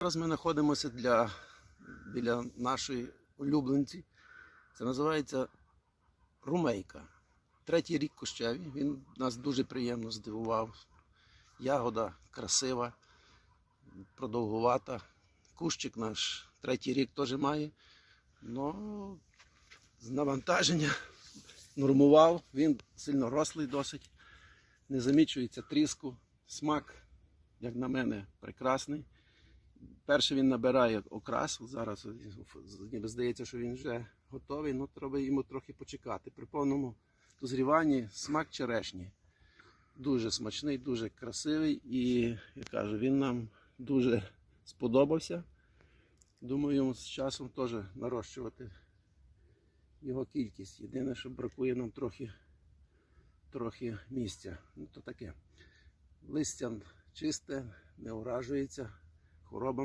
Зараз ми знаходимося для, біля нашої улюбленці. Це називається румейка. Третій рік кущеві. Він нас дуже приємно здивував. Ягода красива, продовгувата. Кущик наш третій рік теж має. Но з навантаження нормував. Він сильно рослий досить. Не замічується тріску. Смак, як на мене, прекрасний. Перше він набирає окрас. Зараз ніби здається, що він вже готовий, але треба йому трохи почекати. При повному дозріванні смак черешні. Дуже смачний, дуже красивий і, я кажу, він нам дуже сподобався. Думаю, з часом теж нарощувати його кількість. Єдине, що бракує нам трохи, трохи місця. Ну, то таке. Листя чисте, не уражується хворобам.